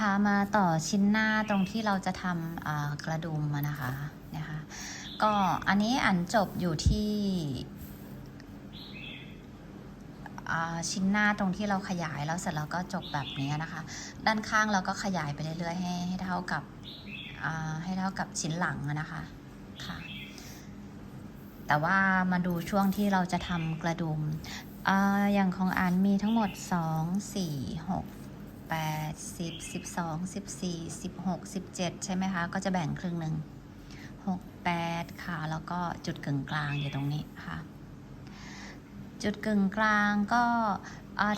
คะมาต่อชิ้นหน้าตรงที่เราจะทำกระดุมนะคะนะคะ ก็อันนี้อันจบอยู่ที่ชิ้นหน้าตรงที่เราขยายแล้วเสร็จแล้วก็จบแบบนี้นะคะ ด้านข้างเราก็ขยายไปเรื่อยๆให้ให้เท่ากับให้เท่ากับชิ้นหลังนะคะค่ะ แต่ว่ามาดูช่วงที่เราจะทำกระดุมออย่างของอันมีทั้งหมด 2 4 6 8 10 12 14 16 17 ใช่ไหมคะ ก็จะแบ่งครึ่งหนึ่ง6 8 ค่ะ แล้วก็จุดกึ่งกลางอยู่ตรงนี้ค่ะ จุดกึ่งกลางก็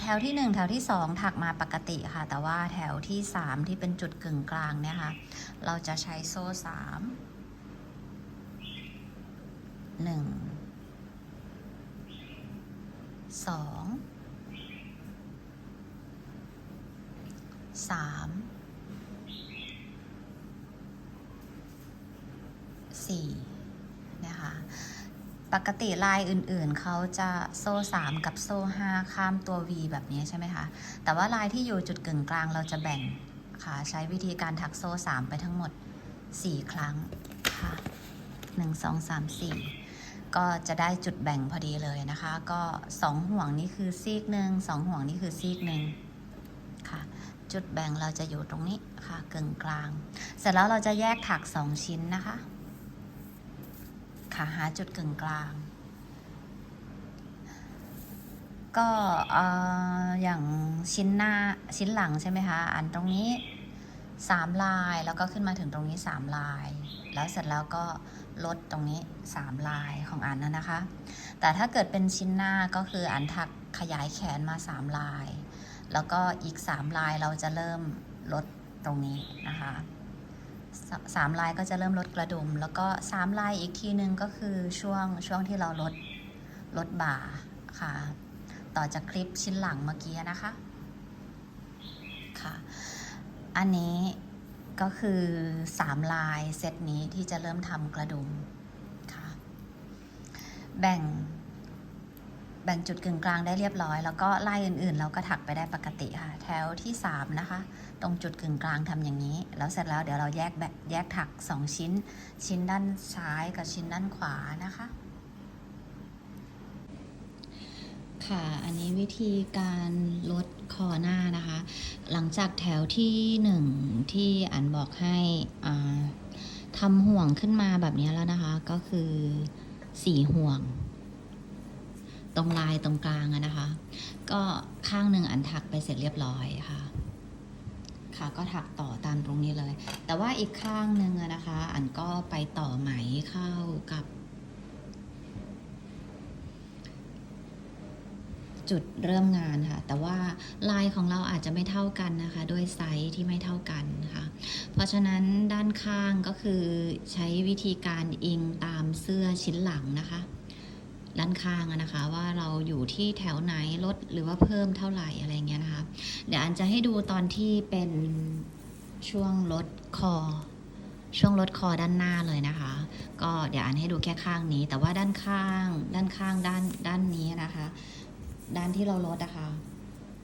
แถวที่ 1 แถวที่ 2 ถักมาปกติค่ะ แต่ว่าแถวที่ 3 ที่เป็นจุดกึ่งกลางเนี่ยค่ะ เราจะใช้โซ่ 3 1 2 สามสี่นะคะปกติลายอื่นๆ เขาจะโซ่สามกับโซ่ห้าข้ามตัว V แบบนี้ใช่ไหมคะ แต่ว่าลายที่อยู่จุดกึ่งกลางเราจะแบ่งค่ะ ใช้วิธีการถักโซ่สามไปทั้งหมดสี่ครั้งค่ะหนึ่งสองสามสี่ก็จะได้จุดแบ่งพอดีเลยนะคะ ก็สองห่วงนี่คือซีกหนึ่งสองห่วงนี่คือซีกหนึ่ง จุดแบ่งเราจะอยู่ตรงนี้ค่ะกึ่งกลาง เสร็จแล้วเราจะแยกถักสองชิ้นนะคะค่ะหาจุดกึ่งกลาง ก็ออย่างชิ้นหน้าชิ้นหลังใช่ไหมคะอันตรงนี้สามลายแล้วก็ขึ้นมาถึงตรงนี้สามลาย แล้วเสร็จแล้วก็ลดตรงนี้สามลายของอันนะนะคะ แต่ถ้าเกิดเป็นชิ้นหน้าก็คืออันถักขยายแขนมาสามลาย แล้วก็อีกสามลายเราจะเริ่มลดตรงนี้นะคะสามลายก็จะเริ่มลดกระดุม แล้วก็สามลายอีกทีนึงก็คือช่วงช่วงที่เราลดลดบ่าค่ะ ต่อจากคลิปชิ้นหลังเมื่อกี้นะคะค่ะ อันนี้ก็คือสามลายเซตนี้ที่จะเริ่มทำกระดุมค่ะ แบ่ง แบ่งจุดกึ่งกลางได้เรียบร้อย แล้วก็ไลายอื่นๆ เราก็ถักไปได้ปกติค่ะ แถวที่ 3 นะคะ ตรงจุดกึ่งกลางทำอย่างนี้ แล้วเสร็จแล้วเดี๋ยวเราแยกแบบแยกถัก 2 ชิ้น ชิ้นด้านซ้ายกับชิ้นด้านขวานะคะ ค่ะอันนี้วิธีการลดคอหน้านะคะ หลังจากแถวที่หนึ่งที่อันบอกให้อ่าทำห่วงขึ้นมาแบบนี้แล้วนะคะ ก็คือสี่ห่วง ตรงลายตรงกลางอะนะคะ ก็ข้างหนึ่งอันถักไปเสร็จเรียบร้อยค่ะ ค่ะก็ถักต่อตามตรงนี้เลย แต่ว่าอีกข้างหนึ่งอะนะคะ อันก็ไปต่อไหมเข้ากับจุดเริ่มงานค่ะ แต่ว่าลายของเราอาจจะไม่เท่ากันนะคะ ด้วยไซส์ที่ไม่เท่ากันค่ะ เพราะฉะนั้นด้านข้างก็คือใช้วิธีการอิงตามเสื้อชิ้นหลังนะคะ ด้านข้างนะคะ ว่าเราอยู่ที่แถวไหนลดหรือว่าเพิ่มเท่าไหร่อะไรเงี้ยนะคะ เดี๋ยวอันจะให้ดูตอนที่เป็นช่วงลดคอ ช่วงลดคอด้านหน้าเลยนะคะ ก็เดี๋ยวอันให้ดูแค่ข้างนี้ แต่ว่าด้านข้าง ด้านข้างด้านด้านนี้นะคะ ด้านที่เราลดนะคะ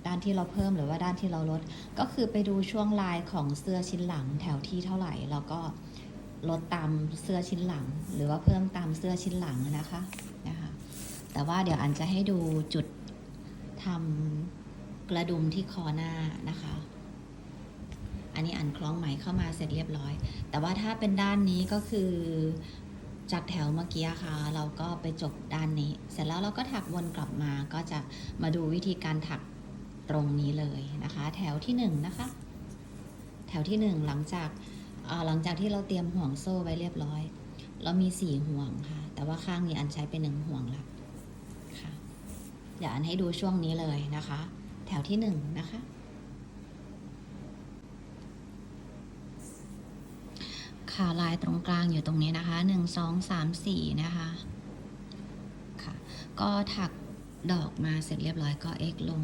ด้านที่เราเพิ่มหรือว่าด้านที่เราลด ก็คือไปดูช่วงลายของเสื้อชิ้นหลังแถวที่เท่าไหร่แล้วก็ลดตามเสื้อชิ้นหลัง หรือว่าเพิ่มตามเสื้อชิ้นหลังนะคะนะคะ แต่ว่าเดี๋ยวอันจะให้ดูจุดทำกระดุมที่คอหน้านะคะ อันนี้อันคล้องไหมเข้ามาเสร็จเรียบร้อย แต่ว่าถ้าเป็นด้านนี้ก็คือจากแถวเมื่อกี้ค่ะ เราก็ไปจบด้านนี้ เสร็จแล้วเราก็ถักวนกลับมาก็จะมาดูวิธีการถักตรงนี้เลยนะคะ แถวที่หนึ่งนะคะ แถวที่หนึ่งหลังจากหลังจากที่เราเตรียมห่วงโซ่ไว้เรียบร้อย เรามีสี่ห่วงค่ะ แต่ว่าข้างนี้อันใช้เป็นหนึ่งห่วงละ เดี๋ยวอันให้ดูช่วงนี้เลยนะคะ แถวที่หนึ่งนะคะ ค่ะลายตรงกลางอยู่ตรงนี้นะคะหนึ่งสองสามสี่นะคะค่ะ ก็ถักดอกมาเสร็จเรียบร้อยก็เอ็กลง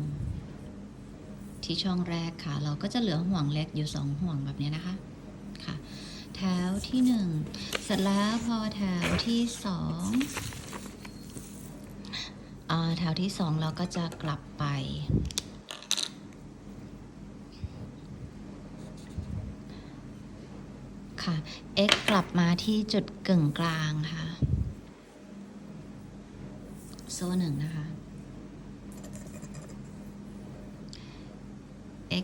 ที่ช่องแรกค่ะ เราก็จะเหลือห่วงเล็กอยู่สองห่วงแบบนี้นะคะค่ะ แถวที่หนึ่งเสร็จแล้วพอแถวที่สอง แถวที่สองเราก็จะกลับไปค่ะ x กลับมาที่จุดกึ่งกลางค่ะ โซ่หนึ่งนะคะ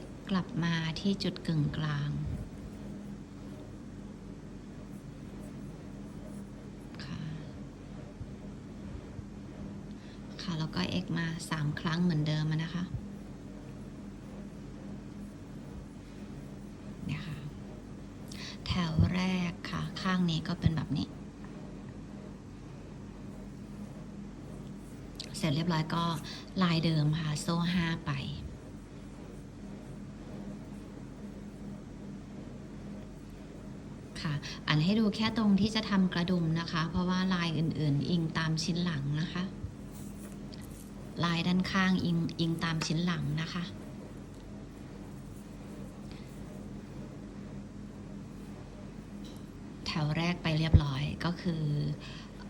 x กลับมาที่จุดกึ่งกลาง ค่ะ ค่ะ แล้วก็ x มาสามครั้งเหมือนเดิมนะคะเนี่ยค่ะ แถวแรกค่ะ ข้างนี้ก็เป็นแบบนี้ เสร็จเรียบร้อยก็ลายเดิมค่ะ โซ่ห้าไปค่ะอันให้ดูแค่ตรงที่จะทำกระดุมนะคะ เพราะว่าลายอื่นๆ อิงตามชิ้นหลังนะคะ ลายด้านข้างอิงอิงตามชิ้นหลังนะคะ แถวแรกไปเรียบร้อยก็คือ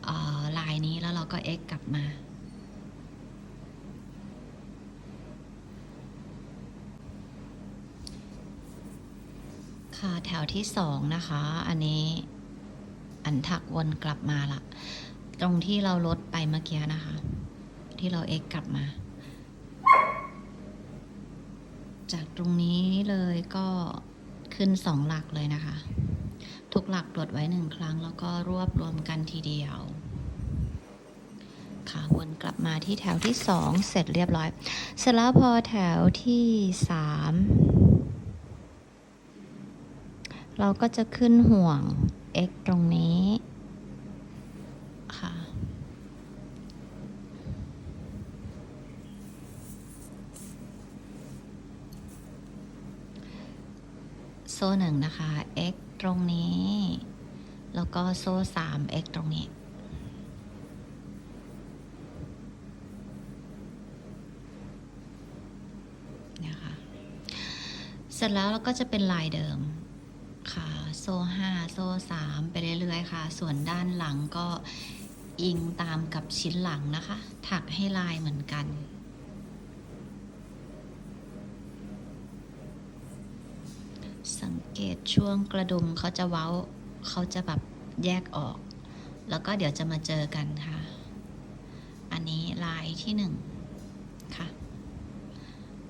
อลายนี้แล้วเราก็ x กลับมาค่ะแถวที่สองนะคะ อันนี้อันถักวนกลับมาละ ตรงที่เราลดไปเมื่อกี้นะคะ ที่เรา x กกลับมา จากตรงนี้เลยก็ขึ้นสองหลักเลยนะคะ ทุกหลักปลดไว้หนึ่งครั้ง แล้วก็รวบรวมกันทีเดียวค่ะวนกลับมาที่แถวที่สองเสร็จเรียบร้อย เสร็จแล้วพอแถวที่สามเราก็จะขึ้นห่วง x ตรงนี้ ซ่หนึ่งนะคะ x ตรงนี้ แล้วก็โซ่สาม x ตรงนี้ นะคะเสร็จแล้วเราก็จะเป็นลายเดิมค่ะ โซ่ห้าโซ่สามไปเรื่อยๆค่ะ ส่วนด้านหลังก็อิงตามกับชิ้นหลังนะคะ ถักให้ลายเหมือนกัน สังเกตช่วงกระดุมเขาจะเว้าเขาจะแบบแยกออก แล้วก็เดี๋ยวจะมาเจอกันค่ะ อันนี้ลายที่หนึ่งค่ะ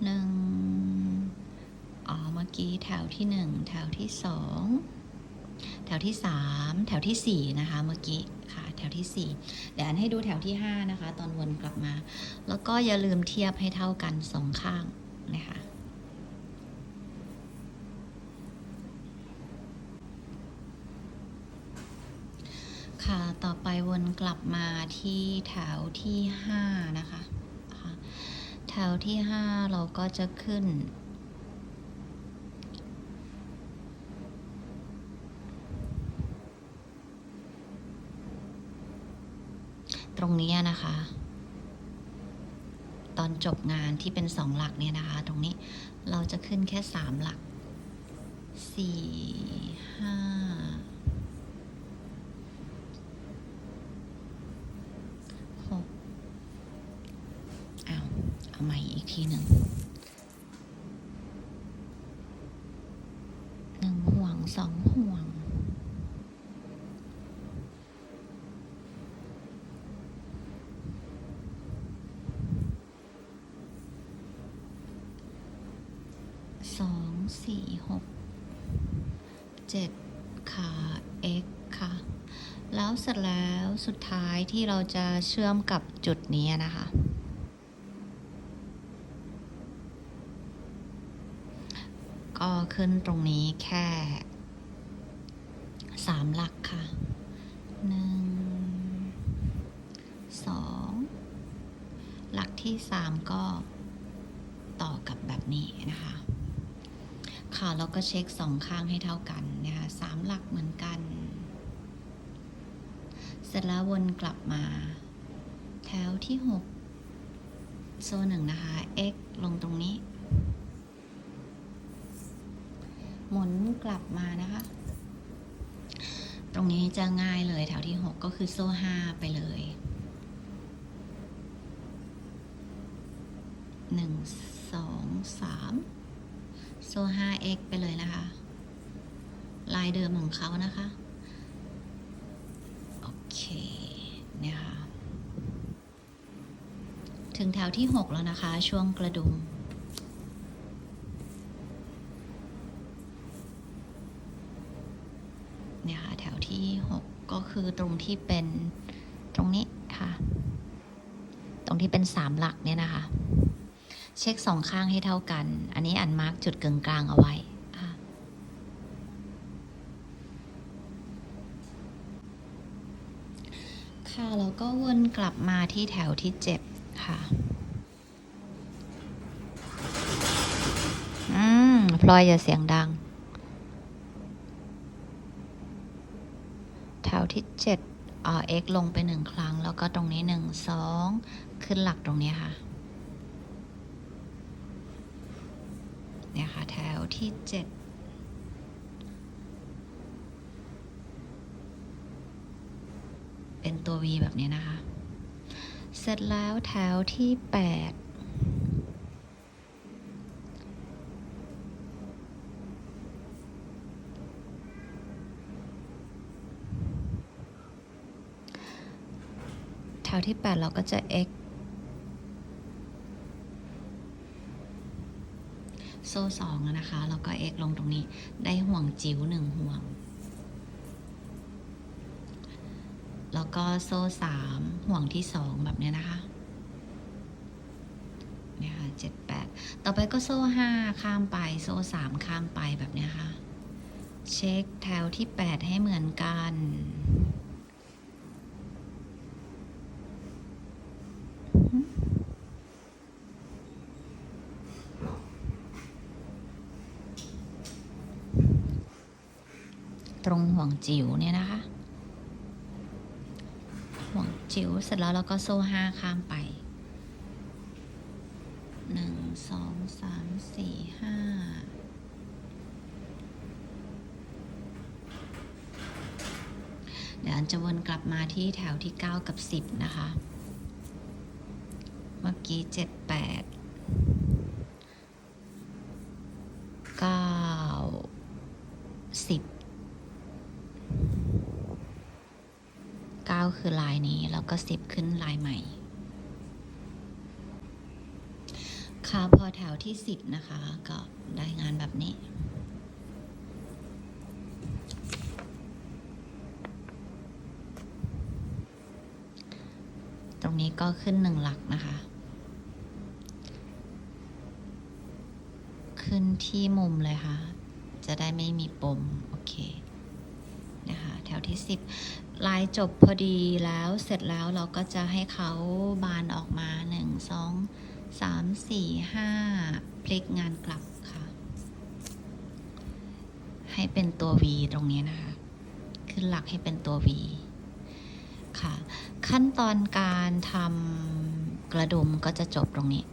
หนึ่งอ๋อเมื่อกี้แถวที่หนึ่งแถวที่สองแถวที่สามแถวที่สี่นะคะเมื่อกี้ค่ะ แถวที่สี่เดี๋ยวอันให้ดูแถวที่ห้านะคะ ตอนวนกลับมา แล้วก็อย่าลืมเทียบให้เท่ากันสองข้างนะคะ ต่อไปวนกลับมาที่แถวที่ 5 นะคะแถวที่ 5 เราก็จะขึ้น ตรงนี้นะคะ ตอนจบงานที่เป็น 2 หลักเนี่ยนะคะ ตรงนี้เราจะขึ้นแค่ 3 หลัก 4 5 ใหม่อีกทีหนึ่งหนึ่งห่วงสองห่วง สองสี่หกเจ็ดค่ะ x ค่ะ แล้วเสร็จแล้วสุดท้ายที่เราจะเชื่อมกับจุดนี้นะคะ ก็ขึ้นตรงนี้แค่สามหลักค่ะหนึ่งสองหลักที่สามก็ต่อกับแบบนี้นะคะ ค่ะแล้วก็เช็คสองข้างให้เท่ากันนะคะสามหลักเหมือนกัน เสร็จแล้ววนกลับมา แถวที่6โซ่หนึ่งนะคะ x ลงตรงนี้ หมุนกลับมานะคะ ตรงนี้จะง่ายเลยแถวที่ 6 ก็คือโซ่5ไปเลย 1 2 3 โซ่ 5x ไปเลยนะคะ ลายเดิมของเขานะคะ โอเคเนี่ยค่ะ ถึงแถวที่ 6 แล้วนะคะ ช่วงกระดุม เนี่ยค่ะ แถวที่ 6 ก็ คือตรงที่เป็นตรงนี้ค่ะ ตรงที่เป็นสามหลักเนี่ยนะคะ เช็คสองข้างให้เท่ากัน อันนี้อันมาร์กจุดกึ่งกลางเอาไว้ค่ะค่ะแล้วก็วนกลับมาที่แถวที่เจ็ดค่ะ อืม พลอยอย่าเสียงดัง 7อ่อ x ลงไป 1 ครั้ง แล้วก็ตรงนี้ 1 2 ขึ้นหลักตรงนี้ค่ะ เนี่ยค่ะ แถวที่ 7เป็นตัว v แบบนี้นะคะ เสร็จแล้วแถวที่ 8 ถวที่ 8 เราก็จะ x โซ่สองนะคะ แล้วก็ x ลงตรงนี้ ได้ห่วงจิ๋วหนึ่งห่วง แล้วก็โซ่สามห่วงที่สองแบบเนี้ยนะคะเนี่ยค่ะเจ็ดแปดต่อไปก็โซ่ห้าข้ามไป โซ่สามข้ามไปแบบเนี้ยค่ะ เช็คแถวที่แปดให้เหมือนกัน ตรงห่วง จิ๋วเนี่ยนะคะ ห่วงจิ๋วเสร็จแล้วเราก็โซ่ห้าข้ามไปหนึ่งสองสามสี่ห้าเดี๋ยวอันจะวนกลับมาที่แถวที่ 9 กับ 10 นะคะ เมื่อกี้ 7 8 9 10 9 คือลายนี้ แล้วก็ 10 ขึ้นลายใหม่ ค่ะพอแถวที่ 10 นะคะ ก็ได้งานแบบนี้ตรงนี้ก็ขึ้นหนึ่งหลักนะคะ ขึ้นที่มุมเลยค่ะ จะได้ไม่มีปม โอเค นะคะ แถวที่10 ลายจบพอดีแล้วเสร็จแล้วเราก็จะให้เขาบานออกมา 1 2 3 4 5 พลิกงานกลับค่ะ ให้เป็นตัว V ตรงนี้นะคะ ขึ้นหลักให้เป็นตัว V ค่ะ ขั้นตอนการทำกระดุมก็จะจบตรงนี้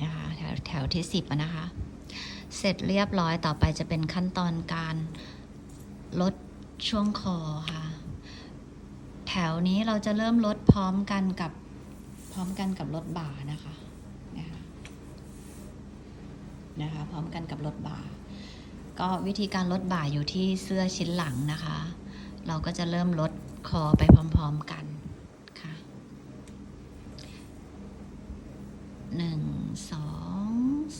นะคะแถวแถวที่สิบนะคะ เสร็จเรียบร้อยต่อไปจะเป็นขั้นตอนการลด ช่วงคอค่ะ แถวนี้เราจะเริ่มลดพร้อมกันกับพร้อมกันกับลดบ่านะคะนะคะนะคะ พร้อมกันกับลดบ่า ก็วิธีการลดบ่าอยู่ที่เสื้อชิ้นหลังนะคะ เราก็จะเริ่มลดคอไปพร้อม ๆกันค่ะหนึ่งสอง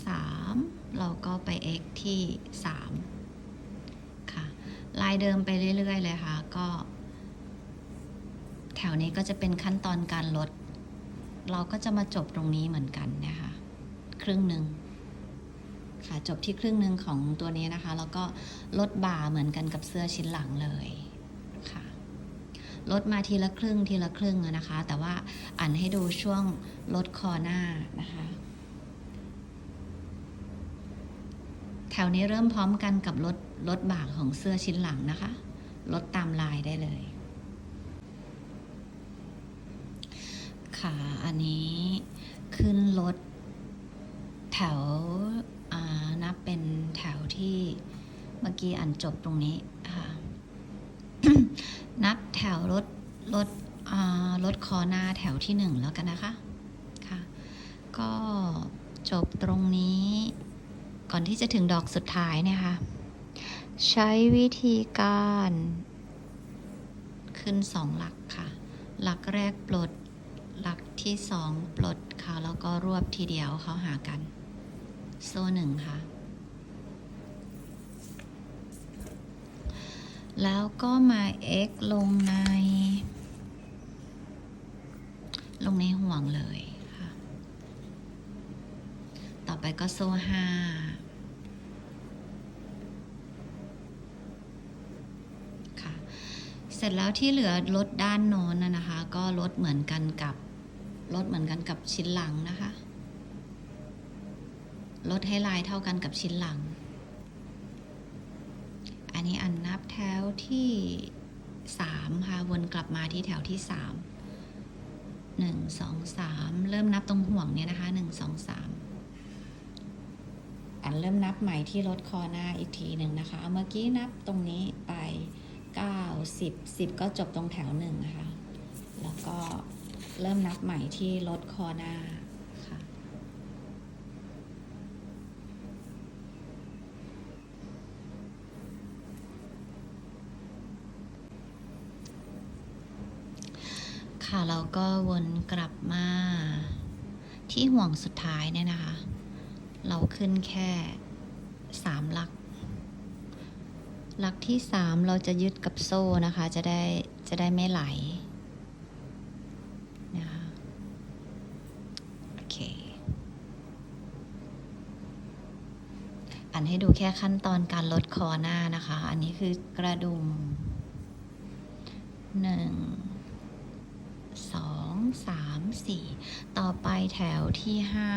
สามเราก็ไป x ที่สาม ลายเดิมไปเรื่อย ๆ เลยค่ะ ก็ แถวนี้ก็จะเป็นขั้นตอนการลด เราก็จะมาจบตรงนี้เหมือนกันนะคะ ครึ่งหนึ่งค่ะจบที่ครึ่งหนึ่งของตัวนี้นะคะ แล้วก็ลดบ่าเหมือนกันกับเสื้อชิ้นหลังเลยค่ะลดมาทีละครึ่งทีละครึ่งนะคะ แต่ว่าอ่านให้ดูช่วงลดคอหน้านะคะ แถ วนี้เริ่มพร้อมกันกับลดลดบ่าของเสื้อชิ้นหลังนะคะ ลดตามลายได้เลย ค่ะอันนี้ขึ้นรถแถวนับเป็นแถวที่เมื่อกี้อันจบตรงนี้ค่ะนับแถวรถรถอ่ารถคอหน้าแถวที่หนึ่งแล้วกันนะคะ ค่ะ ก็จบตรงนี้ ก่อนที่จะถึงดอกสุดท้ายเนี่ยค่ะใช้วิธีการขึ้นสองหลักค่ะ หลักแรกปลด หลักที่สองปลดค่ะ แล้วก็รวบทีเดียวเข้าหากัน โซ่หนึ่งค่ะ แล้วก็มา x ลงใน ลงในห่วงเลยค่ะ ต่อไปก็โซ่ห้า ค่ะ เสร็จแล้วที่เหลือลดด้านโน้นนะคะ ก็ลดเหมือนกันกับลดเหมือนกันกับชิ้นหลังนะคะ ลดให้ลายเท่ากันกับชิ้นหลัง อันนี้อันนับแถวที่สามค่ะ วนกลับมาที่แถวที่สามหนึ่งสองสามเริ่มนับตรงห่วงเนี่ยนะคะหนึ่งสองสามอันเริ่มนับใหม่ที่ลดคอหน้าอีกทีหนึ่งนะคะเอาเมื่อกี้นับตรงนี้ไป เก้าสิบสิบก็จบตรงแถวหนึ่งนะคะแล้วก็เริ่มนับใหม่ที่ลดคอหน้าค่ะ ค่ะแล้วก็วนกลับมาที่ห่วงสุดท้ายเนี่ยนะคะ เราขึ้นแค่สามหลัก หลักที่สามเราจะยึดกับโซ่นะคะ จะได้จะได้ไม่ไหลนะคะโอเคอันให้ดูแค่ขั้นตอนการลดคอหน้านะคะ อันนี้คือกระดุมหนึ่งสองสามสี่ต่อไปแถวที่ห้า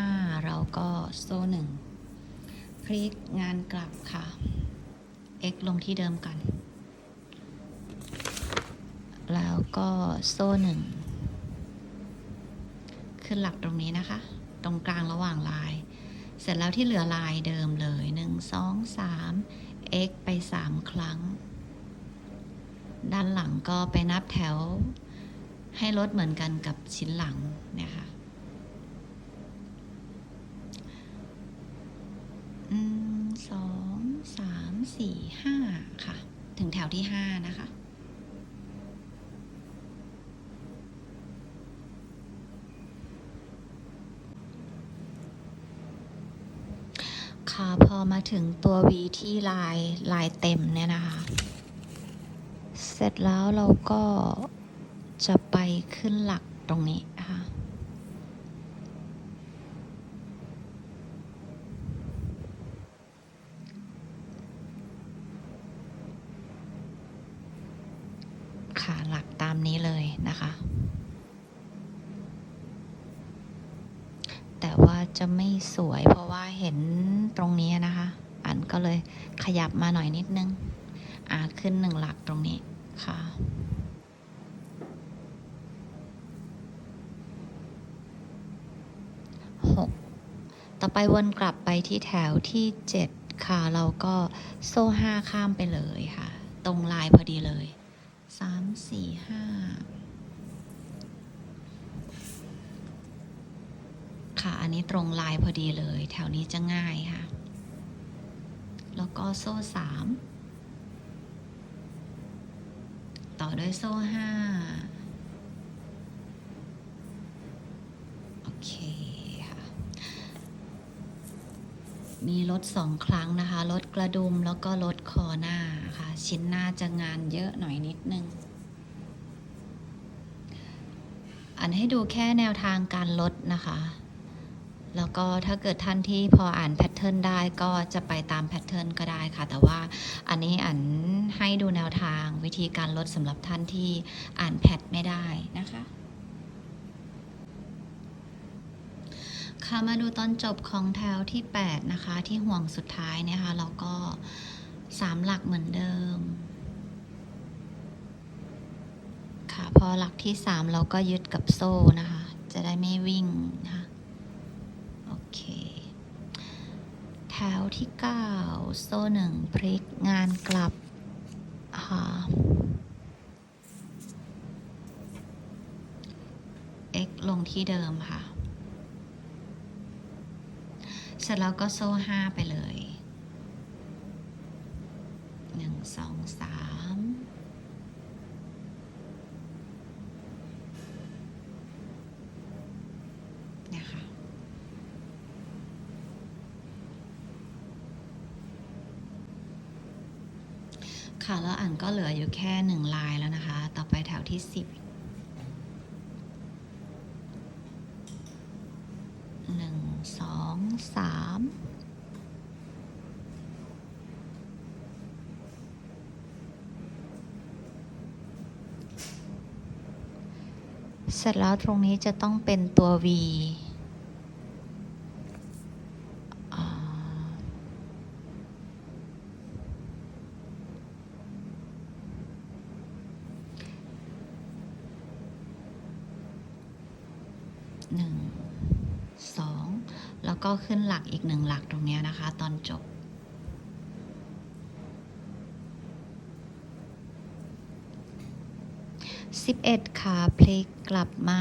เราก็โซ่หนึ่งพลิกงานกลับค่ะ x ลงที่เดิมกันแล้วก็โซ่หนึ่งขึ้นหลักตรงนี้นะคะ ตรงกลางระหว่างลาย เสร็จแล้วที่เหลือลายเดิมเลยหนึ่งสองสาม x ไปสามครั้ง ด้านหลังก็ไปนับแถวให้ลดเหมือนกันกับชิ้นหลังเนะคะอืมสอง สี่ห้าค่ะ ถึงแถวที่ห้านะคะ ค่ะพอมาถึงตัว V ที่ลายลายเต็มเนี่ยนะคะ เสร็จแล้วเราก็จะไปขึ้นหลักตรงนี้นะคะค่ะหลักตามนี้เลยนะคะ แต่ว่า จะไม่สวย เพราะว่าเห็นตรงนี้นะคะ อันก็เลยขยับมาหน่อยนิดนึง อาจขึ้นหนึ่งหลักตรงนี้ค่ะหกต่อไปวนกลับไปที่แถวที่เจ็ดค่ะ เราก็โซ่ห้าข้ามไปเลยค่ะ ตรงลายพอดีเลยสามสี่ห้า ค่ะ อันนี้ตรงลายพอดีเลย แถวนี้จะง่ายค่ะ แล้วก็โซ่สามต่อด้วยโซ่ห้าโอเคค่ะ มีลดสองครั้งนะคะ ลดกระดุมแล้วก็ลดคอหน้าค่ะ ชิ้นหน้าจะงานเยอะหน่อยนิดนึง อันให้ดูแค่แนวทางการลดนะคะ แล้วก็ถ้าเกิดท่านที่พออ่านแพทเทิร์นได้ก็จะไปตามแพทเทิร์นก็ได้ค่ะ แต่ว่าอันนี้อันให้ดูแนวทางวิธีการลดสำหรับท่านที่อ่านแพทไม่ได้นะคะค่ะมาดูตอนจบของแถวที่ 8 นะคะ ที่ห่วงสุดท้ายนี่ยค่ะเราก็สามหลักเหมือนเดิม ค่ะ พอหลักที่ 3 เราก็ยึดกับโซ่นะคะ จะได้ไม่วิ่งนะคะ แถวที่ 9 โซ่หนึ่งพลิกงานกลับค่ะ x ลงที่เดิมค่ะ เสร็จแล้วก็โซ่ 5 ไปเลย 1 2 3 ค่ะ แล้วอ่านก็เหลืออยู่แค่หนึ่งลายแล้วนะคะ ต่อไปแถวที่สิบหนึ่งสองสามเสร็จแล้วตรงนี้จะต้องเป็นตัว V อ่า หนึ่ง สอง แล้วก็ ขึ้นหลักอีกหนึ่งหลักตรงนี้นะคะ ตอนจบ สิบเอ็ดขาพลิกกลับมา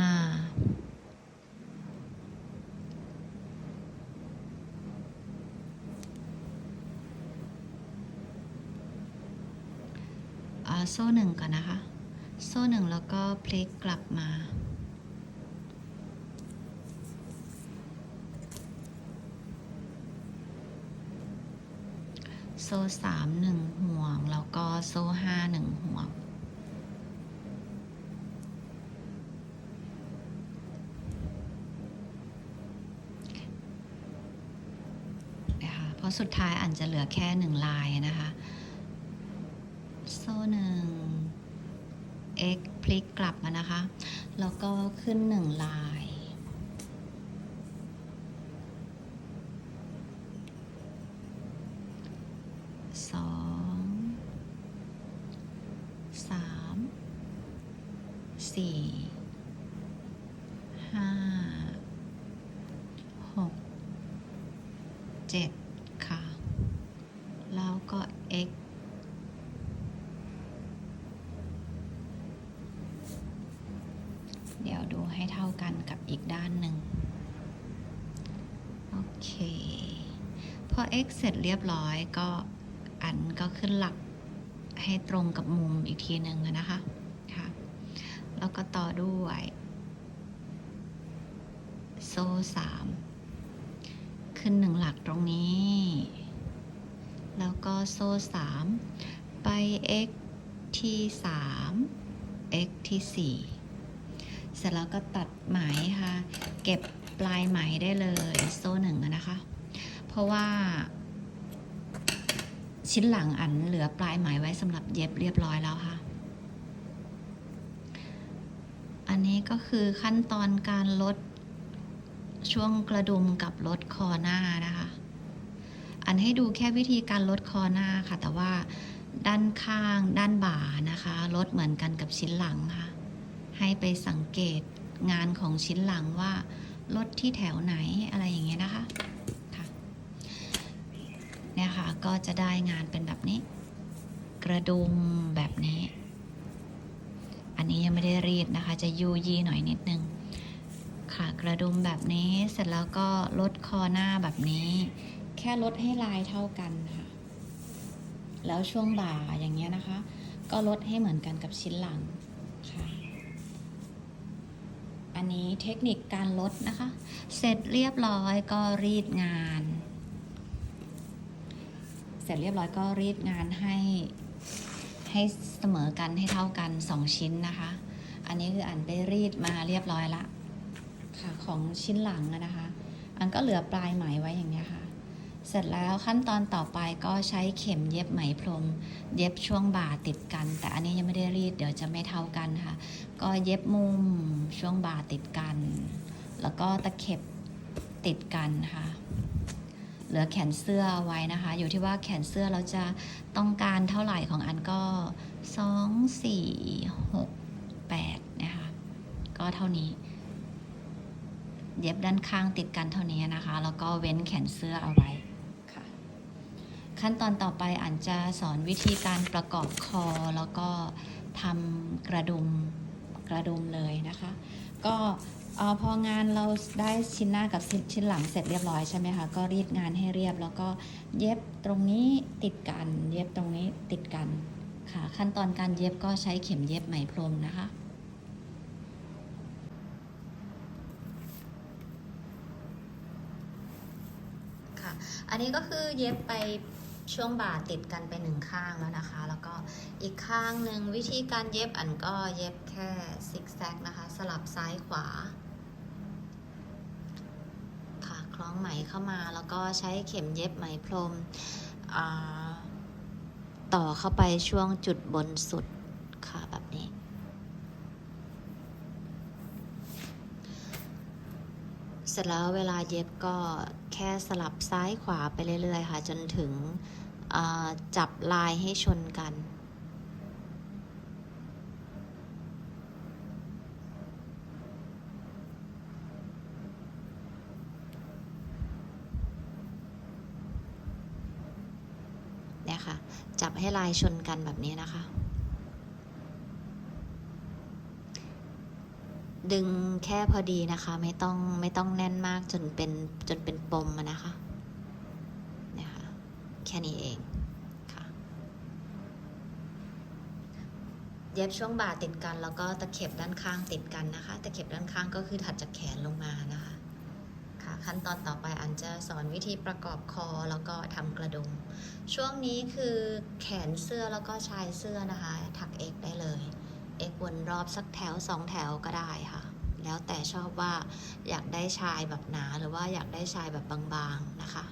อ่าโซ่หนึ่งก่อนนะคะ โซ่หนึ่งแล้วก็พลิกกลับมา โซ่สามหนึ่งห่วง แล้วก็โซ่ห้าหนึ่งห่วง นะคะเพราะสุดท้ายอันจะเหลือแค่หนึ่งลายนะคะ โซ่หนึ่ง x พลิกกลับมานะคะ แล้วก็ขึ้นหนึ่งลาย สอง สาม สี่ ห้า หก เจ็ดค่ะ แล้วก็ x เดี๋ยวดูให้เท่ากันกับอีกด้านหนึ่ง โอเค พอ x เส ร็จเรียบร้อยก็อันก็ขึ้นหลักให้ตรงกับมุมอีกทีหนึ่งนะคะค่ะแล้วก็ต่อด้วย โซ่สามขึ้นหนึ่งหลักตรงนี้ แล้วก็โซ่สามไป x ที่สาม x ที่สี่เสร็จแล้วก็ตัดไหมค่ะ เก็บปลายไหมได้เลยโซ่หนึ่งนะคะ เพราะว่า ชิ้นหลังอันเหลือปลายไหมไว้สำหรับเย็บเรียบร้อยแล้วค่ะ อันนี้ก็คือขั้นตอนการลดช่วงกระดุมกับลดคอหน้านะคะ อันให้ดูแค่วิธีการลดคอหน้าค่ะ แต่ว่าด้านข้างด้านบ่านะคะ ลดเหมือนกันกับชิ้นหลังค่ะ ให้ไปสังเกตงานของชิ้นหลังว่าลดที่แถวไหนอะไรอย่างเงี้ยนะคะค่ะ เนี่ยค่ะ ก็จะได้งานเป็นแบบนี้ กระดุมแบบนี้ อันนี้ยังไม่ได้รีดนะคะ จะยูยีหน่อยนิดนึง ค่ะกระดุมแบบนี้เสร็จแล้วก็ลดคอหน้าแบบนี้ แค่ลดให้ลายเท่ากันค่ะ แล้วช่วงบ่าอย่างเงี้ยนะคะ ก็ลดให้เหมือนกันกับชิ้นหลังค่ะอันนี้เทคนิคการลดนะคะ เสร็จเรียบร้อยก็รีดงาน เสร็จเรียบร้อยก็รีดงานให้ให้เสมอกันให้เท่ากันสองชิ้นนะคะ อันนี้คืออันได้รีดมาเรียบร้อยละค่ะของชิ้นหลังนะคะ อันก็เหลือปลายไหมไว้อย่างนี้ค่ะ เสร็จแล้วขั้นตอนต่อไปก็ใช้เข็มเย็บไหมพรม เย็บช่วงบ่าติดกัน แต่อันนี้ยังไม่ได้รีดเดี๋ยวจะไม่เท่ากันค่ะ ก็เย็บมุมช่วงบ่าติดกัน แล้วก็ตะเข็บติดกันค่ะ เหลือแขนเสื้อไว้นะคะ อยู่ที่ว่าแขนเสื้อเราจะต้องการเท่าไหร่ของอันก็สองสี่หกแปดนะคะ ก็เท่านี้ เย็บด้านข้างติดกันเท่านี้นะคะ แล้วก็เว้นแขนเสื้อเอาไว้ค่ะ ขั้นตอนต่อไปอันจะสอนวิธีการประกอบคอ แล้วก็ทำกระดุมกระดุมเลยนะคะ ก็ ออพองานเราได้ชิ้นหน้ากับชิ้นชิ้นหลังเสร็จเรียบร้อยใช่ไหมคะก็รีดงานให้เรียบ แล้วก็เย็บตรงนี้ติดกัน เย็บตรงนี้ติดกันค่ะ ขั้นตอนการเย็บก็ใช้เข็มเย็บไหมพรมนะคะค่ะ อันนี้ก็คือเย็บไปช่วงบ่าติดกันไปหนึ่งข้างแล้วนะคะ แล้วก็อีกข้างหนึ่งวิธีการเย็บอันก็เย็บแค่ซิกแซกนะคะ สลับซ้ายขวา ค่ะ คล้อง ไหมเข้ามา แล้วก็ใช้เข็มเย็บไหมพรมต่อเข้าไปช่วงจุดบนสุดค่ะแบบนี้ เสร็จแล้วเวลาเย็บก็แค่สลับซ้ายขวาไปเรื่อยๆ ค่ะ จนถึงจับลายให้ชนกัน เค่ะจับให้ลายชนกันแบบนี้นะคะ ดึงแค่พอดีนะคะ ไม่ต้องไม่ต้องแน่นมากจนเป็นจนเป็นปมนะคะนี่ยค่ะแค่นี้เองค่ะเย็บช่วงบ่าติดกันแล้วก็ตะเข็บด้านข้างติดกันนะคะ ตะเข็บด้านข้างก็คือถัดจากแขนลงมานะคะ ขั้นตอนต่อไปอันจะสอนวิธีประกอบคอแล้วก็ทำกระดุม ช่วงนี้คือแขนเสื้อแล้วก็ชายเสื้อนะคะ ถักเอกได้เลยเอกวนรอบสักแถวสองแถวก็ได้ค่ะ แล้วแต่ชอบว่าอยากได้ชายแบบหนาหรือว่าอยากได้ชายแบบบางๆนะคะ